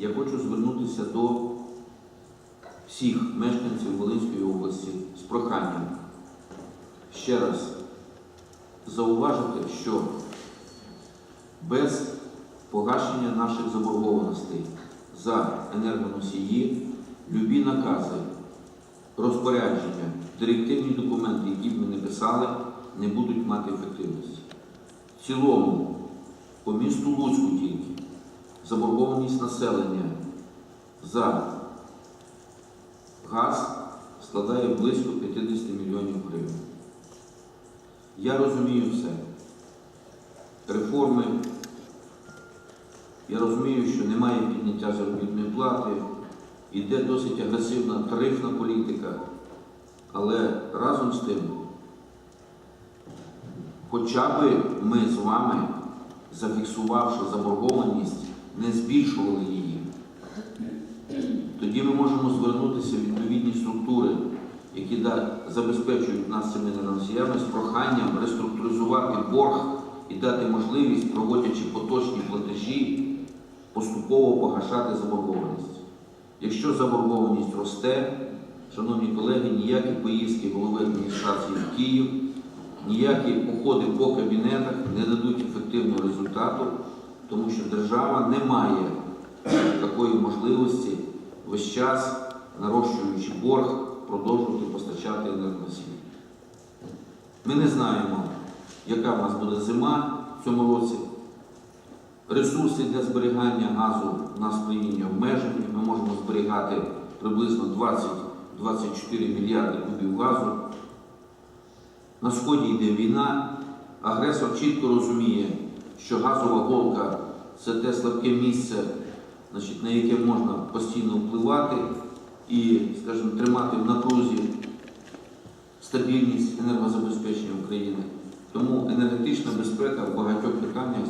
я хочу звернутися до всіх мешканців Волинської області з проханням ще раз зауважити, що без погашення наших заборгованостей за енергоносії любі накази, розпорядження, директивні документи, які б ми не писали, не будуть мати ефективності. В цілому, по місту Луцьку тільки заборгованість населення за газ складає близько 50 мільйонів гривень. Я розумію все. Реформи. Я розумію, що немає підняття заробітної плати, іде досить агресивна тарифна політика, але разом з тим, хоча б ми з вами, зафіксувавши заборгованість, не збільшували її. Тоді ми можемо звернутися в відповідні структури, які забезпечують нас цими енергоносіями з проханням реструктуризувати борг і дати можливість, проводячи поточні платежі, поступово погашати заборгованість. Якщо заборгованість росте, шановні колеги, ніякі поїздки голови адміністрації в Київ, ніякі походи по кабінетах не дадуть ефективного результату, тому що держава не має такої можливості весь час, нарощуючи борг, продовжувати постачати енергоносії. Ми не знаємо, яка в нас буде зима в цьому році. Ресурси для зберігання газу в нас в країні обмежені. Ми можемо зберігати приблизно 20-24 мільярди кубів газу. На сході йде війна. Агресор чітко розуміє, що газова голка це те слабке місце, значить, на яке можна постійно впливати і, скажімо, тримати в напрузі стабільність енергозабезпечення України. Тому енергетична безпека в багатьох питаннях